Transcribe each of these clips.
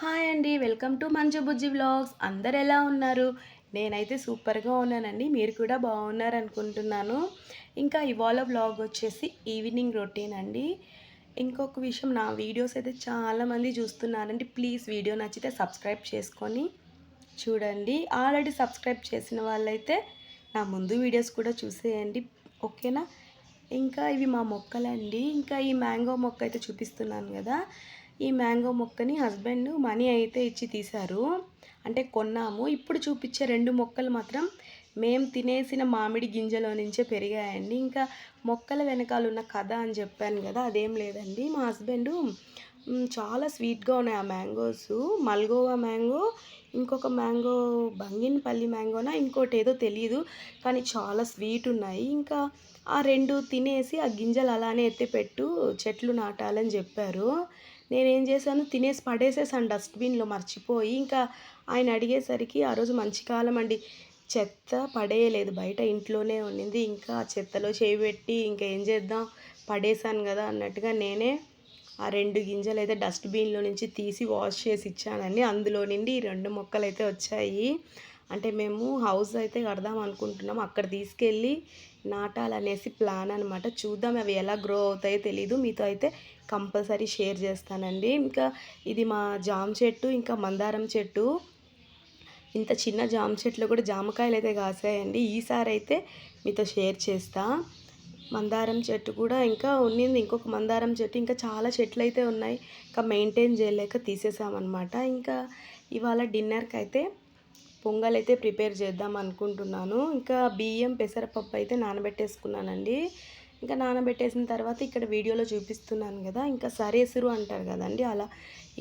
Hi అండి welcome to మంచు బుజ్జి vlogs. అందరు ఎలా ఉన్నారు? నేనైతే సూపర్గా ఉన్నానండి మీరు కూడా బాగున్నారు అనుకుంటున్నాను. ఇంకా ఇవాళ వ్లాగ్ వచ్చేసి ఈవినింగ్ రొటీన్ అండి. ఇంకొక విషయం నా వీడియోస్ అయితే చాలామంది చూస్తున్నారండి. ప్లీజ్ వీడియో నచ్చితే సబ్స్క్రైబ్ చేసుకొని చూడండి. ఆల్రెడీ సబ్స్క్రైబ్ చేసిన వాళ్ళైతే నా ముందు వీడియోస్ కూడా చూసేయండి. ఓకేనా? ఇంకా ఇవి మా మొక్కలండి. ఇంకా ఈ మ్యాంగో మొక్క అయితే చూపిస్తున్నాను కదా. ఈ మ్యాంగో మొక్కని హస్బెండ్ మనీ అయితే ఇచ్చి తీశారు. అంటే కొన్నాము. ఇప్పుడు చూపించే రెండు మొక్కలు మాత్రం మేము తినేసిన మామిడి గింజలో నుంచే పెరిగాయండి. ఇంకా మొక్కల వెనకాల ఉన్న కథ అని చెప్పాను కదా అదేం లేదండి. మా హస్బెండ్ చాలా స్వీట్గా ఉన్నాయి ఆ మ్యాంగోస్. మల్గోవా మ్యాంగో ఇంకొక మ్యాంగో బంగినపల్లి మ్యాంగోనా ఇంకోటి ఏదో తెలియదు కానీ చాలా స్వీట్ ఉన్నాయి. ఇంకా ఆ రెండు తినేసి ఆ గింజలు అలానే ఎత్తిపెట్టు చెట్లు నాటాలని చెప్పారు. నేనేం చేశాను? తినేసి పడేసేసాను డస్ట్బిన్లో మర్చిపోయి. ఇంకా ఆయన అడిగేసరికి ఆ రోజు మంచి కాలం అండి. చెత్త పడేయలేదు. బయట ఇంట్లోనే ఉండింది. ఇంకా చెత్తలో చేయి పెట్టి ఇంకా ఏం చేద్దాం? పడేసాను కదా అన్నట్టుగా నేనే ఆ రెండు గింజలు అయితే డస్ట్బిన్లో నుంచి తీసి వాష్ చేసి ఇచ్చానండి. అందులో నుండి ఈ రెండు మొక్కలు అయితే వచ్చాయి. అంటే మేము హౌస్ అయితే కడదాం అనుకుంటున్నాం. అక్కడ తీసుకెళ్ళి నాటాలనేసి ప్లాన్ అనమాట చూద్దాం అవి ఎలా గ్రో అవుతాయో తెలీదు. మీతో అయితే కంపల్సరీ షేర్ చేస్తానండి. ఇంకా ఇది మా జామ చెట్టు ఇంకా మందారం చెట్టు. ఇంత చిన్న జామ చెట్లు కూడా జామకాయలు అయితే కాసాయండి. ఈసారి అయితే మీతో షేర్ చేస్తా. మందారం చెట్టు కూడా ఇంకా ఉన్నింది. ఇంకొక మందారం చెట్టు. ఇంకా చాలా చెట్లు అయితే ఉన్నాయి. ఇంకా మెయింటైన్ చేయలేక తీసేసామన్నమాట. ఇంకా ఇవాళ డిన్నర్కి అయితే పొంగల్ అయితే ప్రిపేర్ చేద్దాం అనుకుంటున్నాను. ఇంకా బియ్యం పెసరపప్పు అయితే నానబెట్టేసుకున్నానండి. ఇంకా నానబెట్టేసిన తర్వాత ఇక్కడ వీడియోలో చూపిస్తున్నాను కదా ఇంకా సరేసురు అంటారు కదండి. అలా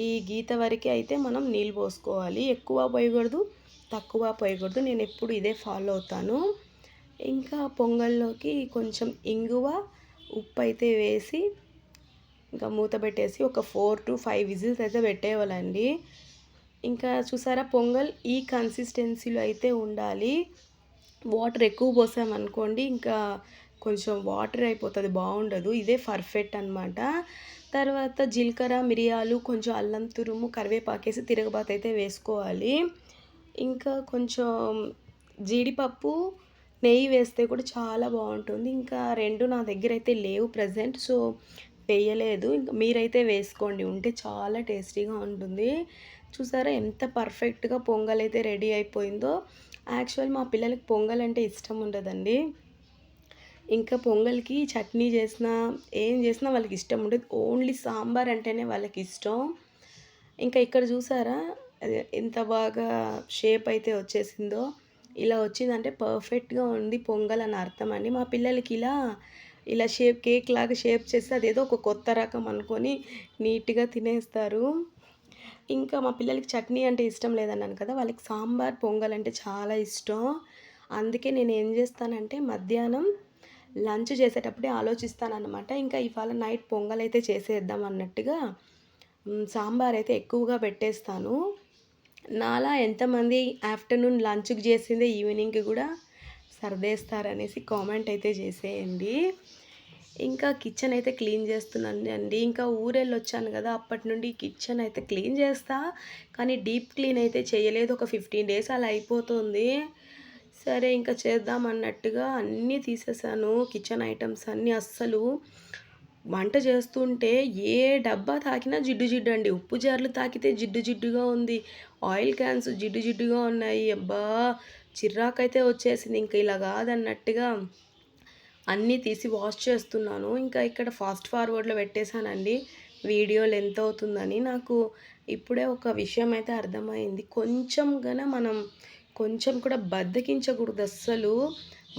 ఈ గీత వరకే అయితే మనం నీళ్ళు పోసుకోవాలి. ఎక్కువ పోయకూడదు తక్కువ పోయకూడదు. నేను ఎప్పుడు ఇదే ఫాలో అవుతాను. ఇంకా పొంగల్లోకి కొంచెం ఇంగువ ఉప్పు అయితే వేసి ఇంకా మూత పెట్టేసి ఒక ఫోర్ టు ఫైవ్ విజిల్స్ అయితే పెట్టేవాళ్ళండి. ఇంకా చూసారా పొంగల్ ఈ కన్సిస్టెన్సీలో అయితే ఉండాలి. వాటర్ ఎక్కువ పోసామనుకోండి ఇంకా కొంచెం వాటర్ అయిపోతుంది బాగుండదు. ఇదే పర్ఫెక్ట్ అనమాట తర్వాత జీలకర్ర మిరియాలు కొంచెం అల్లం తురుము కరివేపాకేసి తిరగబాత అయితే వేసుకోవాలి. ఇంకా కొంచెం జీడిపప్పు నెయ్యి వేస్తే కూడా చాలా బాగుంటుంది. ఇంకా రెండు నా దగ్గర అయితే లేవు ప్రజెంట్ సో వేయలేదు. ఇంకా మీరైతే వేసుకోండి ఉంటే చాలా టేస్టీగా ఉంటుంది. చూసారా ఎంత పర్ఫెక్ట్గా పొంగల్ అయితే రెడీ అయిపోయిందో. యాక్చువల్ మా పిల్లలకి పొంగల్ అంటే ఇష్టం ఉండదండి. ఇంకా పొంగల్కి చట్నీ చేసినా ఏం చేసినా వాళ్ళకి ఇష్టం ఉండదు. ఓన్లీ సాంబార్ అంటేనే వాళ్ళకి ఇష్టం. ఇంకా ఇక్కడ చూసారా అది ఎంత బాగా షేప్ అయితే వచ్చేసిందో. ఇలా వచ్చిందంటే పర్ఫెక్ట్గా ఉంది పొంగల్ అని అర్థం అండి. మా పిల్లలకి ఇలా ఇలా షేప్ కేక్ లాగా షేప్ చేస్తే అదేదో ఒక కొత్త రకం అనుకొని నీట్గా తినేస్తారు. ఇంకా మా పిల్లలకి చట్నీ అంటే ఇష్టం లేదన్నాను కదా వాళ్ళకి సాంబార్ పొంగల్ అంటే చాలా ఇష్టం. అందుకే నేను ఏం చేస్తానంటే మధ్యాహ్నం లంచ్ చేసేటప్పుడే ఆలోచిస్తానన్నమాట. ఇంకా ఇవాళ నైట్ పొంగల్ అయితే చేసేద్దాం అన్నట్టుగా సాంబార్ అయితే ఎక్కువగా పెట్టేస్తాను. నాలా ఎంతమంది ఆఫ్టర్నూన్ లంచ్కి చేసిందే ఈవినింగ్కి కూడా సర్దేస్తారనేసి కామెంట్ అయితే చేసేయండి. ఇంకా కిచెన్ అయితే క్లీన్ చేస్తున్నాను అండి. ఇంకా ఊరెళ్ళి వచ్చాను కదా అప్పటి నుండి కిచెన్ అయితే క్లీన్ చేస్తా. కానీ డీప్ క్లీన్ అయితే చేయలేదు. ఒక ఫిఫ్టీన్ డేస్ అలా అయిపోతుంది. సరే ఇంకా చేద్దాం అన్నట్టుగా అన్నీ తీసేసాను. కిచెన్ ఐటమ్స్ అన్నీ అస్సలు. వంట చేస్తుంటే ఏ డబ్బా తాకినా జిడ్డు జిడ్డు అండి. ఉప్పు జార్లు తాకితే జిడ్డు జిడ్డుగా ఉంది. ఆయిల్ క్యాన్స్ జిడ్డు జిడ్డుగా ఉన్నాయి. అబ్బా చిర్రాకైతే వచ్చేసింది. ఇంకా ఇలా కాదన్నట్టుగా అన్నీ తీసి వాష్ చేస్తున్నాను. ఇంకా ఇక్కడ ఫాస్ట్ ఫార్వర్డ్లో పెట్టేశానండి. వీడియో లెంత్ అవుతుందని. నాకు ఇప్పుడే ఒక విషయం అయితే అర్థమైంది. కొంచెం గన మనం కొంచెం కూడా బద్దకించకూడదు అస్సలు.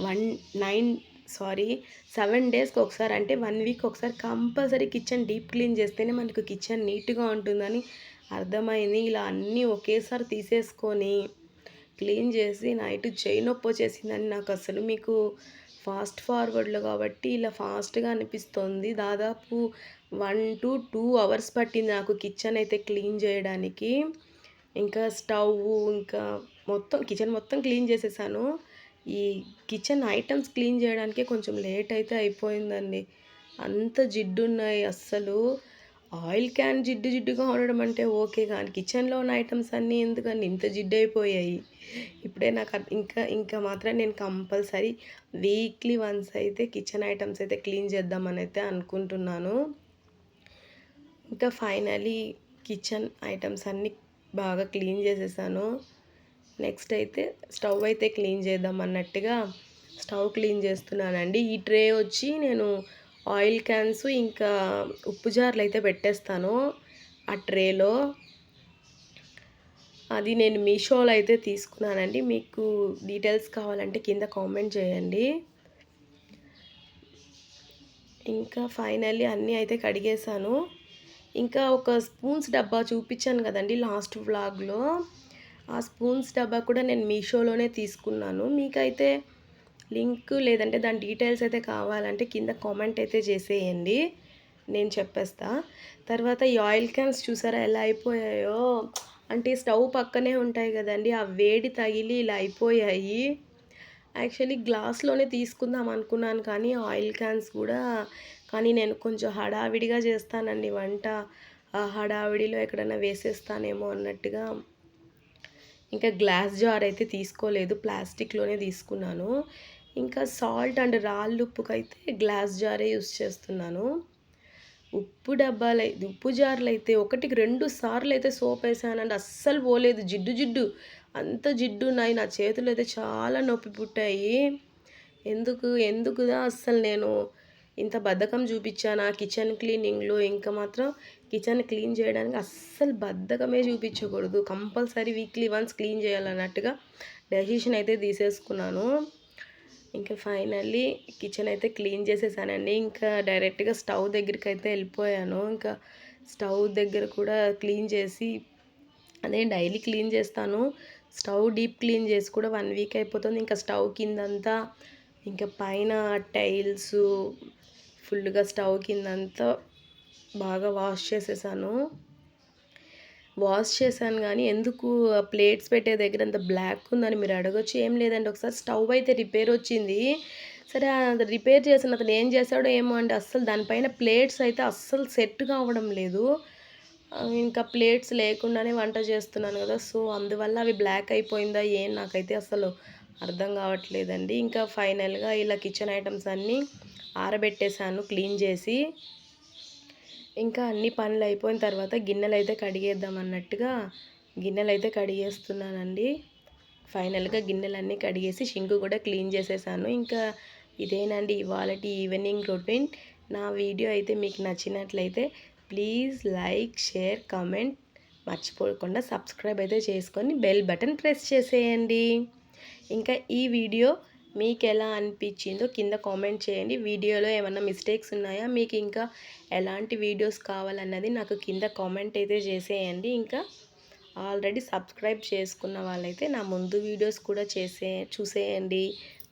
వన్ నైన్ సారీ సెవెన్ డేస్కి ఒకసారి అంటే వన్ వీక్ ఒకసారి కంపల్సరీ కిచెన్ డీప్ క్లీన్ చేస్తేనే మనకు కిచెన్ నీట్గా ఉంటుందని అర్థమైంది. ఇలా అన్నీ ఒకేసారి తీసేసుకొని క్లీన్ చేసి నైట్ చేయి నొప్పి వచ్చేసిందని నాకు అసలు మీకు ఫాస్ట్ ఫార్వర్డ్లో కాబట్టి ఇలా ఫాస్ట్గా అనిపిస్తుంది. దాదాపు వన్ టు టూ అవర్స్ పట్టింది నాకు కిచెన్ అయితే క్లీన్ చేయడానికి. ఇంకా స్టవ్ ఇంకా మొత్తం కిచెన్ మొత్తం క్లీన్ చేసేసాను. ఈ కిచెన్ ఐటమ్స్ క్లీన్ చేయడానికే కొంచెం లేట్ అయితే అయిపోయిందండి. అంత జిడ్డు ఉన్నాయి అస్సలు. ఆయిల్ క్యాన్ జిడ్డు జిడ్డుగా ఉండడం అంటే ఓకే కానీ కిచెన్లో ఉన్న ఐటమ్స్ అన్నీ ఎందుకని ఇంత జిడ్డు అయిపోయాయి ఇప్పుడే నాకు ఇంకా ఇంకా మాత్రం నేను కంపల్సరీ వీక్లీ వన్స్ అయితే కిచెన్ ఐటమ్స్ అయితే క్లీన్ చేద్దామని అయితే అనుకుంటున్నాను. ఇంకా ఫైనలీ కిచెన్ ఐటమ్స్ అన్నీ బాగా క్లీన్ చేసేసాను. నెక్స్ట్ అయితే స్టవ్ అయితే క్లీన్ చేద్దాం అన్నట్టుగా స్టవ్ క్లీన్ చేస్తున్నానండి. ఈ ట్రే వచ్చి నేను ఆయిల్ క్యాన్స్ ఇంకా ఉప్పు జార్లు అయితే పెట్టేస్తాను ఆ ట్రేలో. అది నేను మీషోలో అయితే తీసుకున్నానండి. మీకు డీటెయిల్స్ కావాలంటే కింద కామెంట్ చేయండి. ఇంకా ఫైనల్లీ అన్నీ అయితే కడిగేశాను. ఇంకా ఒక స్పూన్స్ డబ్బా చూపించాను కదండి లాస్ట్ వ్లాగ్లో. ఆ స్పూన్స్ డబ్బా కూడా నేను మీషోలోనే తీసుకున్నాను. మీకైతే లింక్ లేదంటే దాని డీటెయిల్స్ అయితే కావాలంటే కింద కామెంట్ అయితే చేసేయండి. నేను చెప్పేస్తా. తర్వాత ఈ ఆయిల్ క్యాన్స్ చూసారా ఎలా అయిపోయాయో? అంటే స్టవ్ పక్కనే ఉంటాయి కదండి ఆ వేడి తగిలి ఇలా అయిపోయాయి. యాక్చువల్లీ గ్లాస్లోనే తీసుకుందాం అనుకున్నాను కానీ ఆయిల్ క్యాన్స్ కూడా. కానీ నేను కొంచెం హడావిడిగా చేస్తానండి వంట. హడావిడిలో ఎక్కడైనా వేసేస్తానేమో అన్నట్టుగా. ఇంకా గ్లాస్ జార్ అయితే తీసుకోలేదు ప్లాస్టిక్లోనే తీసుకున్నాను. ఇంకా సాల్ట్ అండ్ రాళ్ళు ఉప్పుకైతే గ్లాస్ జారే యూస్ చేస్తున్నాను. ఉప్పు డబ్బాలు ఉప్పు జార్లు అయితే ఒకటికి రెండు సార్లు అయితే సోప్ వేసానండి. అస్సలు పోలేదు. జిడ్డు జిడ్డు. అంత జిడ్డు ఉన్నాయి. నా చేతులు అయితే చాలా నొప్పి పుట్టాయి. ఎందుకు? ఎందుకుదా? అస్సలు నేను ఇంత బద్ధకం చూపించాను? ఆ కిచెన్ క్లీనింగ్లో ఇంకా మాత్రం కిచెన్ క్లీన్ చేయడానికి అస్సలు బద్ధకమే చూపించకూడదు. కంపల్సరీ వీక్లీ వన్స్ క్లీన్ చేయాలన్నట్టుగా డెసిషన్ అయితే తీసేసుకున్నాను. ఇంకా ఫైనల్లీ కిచెన్ అయితే క్లీన్ చేసేసానండి. ఇంకా డైరెక్ట్గా స్టవ్ దగ్గరికి అయితే వెళ్ళిపోయాను. ఇంకా స్టవ్ దగ్గర కూడా క్లీన్ చేసి అదే డైలీ క్లీన్ చేస్తాను. స్టవ్ డీప్ క్లీన్ చేసి కూడా వన్ వీక్ అయిపోతుంది. ఇంకా స్టవ్ కిందంతా ఇంకా పైన టైల్స్ ఫుల్గా స్టవ్ కిందంతా బాగా వాష్ చేసేసాను. వాష్ చేశాను కానీ ఎందుకు ప్లేట్స్ పెట్టే దగ్గర అంత బ్లాక్ ఉందని మీరు అడగొచ్చు. ఏం లేదండి ఒకసారి స్టవ్ అయితే రిపేర్ వచ్చింది. సరే అది రిపేర్ చేసిన అతను ఏం చేశాడో ఏమో అండి అస్సలు దానిపైన ప్లేట్స్ అయితే అస్సలు సెట్ కావడం లేదు. ఇంకా ప్లేట్స్ లేకుండానే వంట చేస్తున్నాను కదా సో అందువల్ల అవి బ్లాక్ అయిపోయిందా ఏం నాకైతే అసలు అర్థం కావట్లేదండి. ఇంకా ఫైనల్గా ఇలా కిచెన్ ఐటమ్స్ అన్నీ ఆరబెట్టేశాను క్లీన్ చేసి. ఇంకా అన్ని పనులు అయిపోయిన తర్వాత గిన్నెలు అయితే కడిగేద్దాం అన్నట్టుగా గిన్నెలు అయితే కడిగేస్తున్నానండి. ఫైనల్గా గిన్నెలన్నీ కడిగేసి షింకు కూడా క్లీన్ చేసేసాను. ఇంకా ఇదేనండి ఇవాళ ఈవినింగ్ రొటీన్. నా వీడియో అయితే మీకు నచ్చినట్లయితే ప్లీజ్ లైక్ షేర్ కామెంట్. మర్చిపోకుండా సబ్స్క్రైబ్ అయితే చేసుకొని బెల్ బటన్ ప్రెస్ చేసేయండి. ఇంకా ఈ వీడియో మీకు ఎలా అనిపించిందో కింద కామెంట్ చేయండి. వీడియోలో ఏమైనా మిస్టేక్స్ ఉన్నాయా? మీకు ఇంకా ఎలాంటి వీడియోస్ కావాలన్నది నాకు కింద కామెంట్ అయితే చేసేయండి. ఇంకా ఆల్రెడీ సబ్స్క్రైబ్ చేసుకున్న వాళ్ళైతే నా ముందు వీడియోస్ కూడా చేసే చూసేయండి.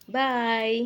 బాయ్!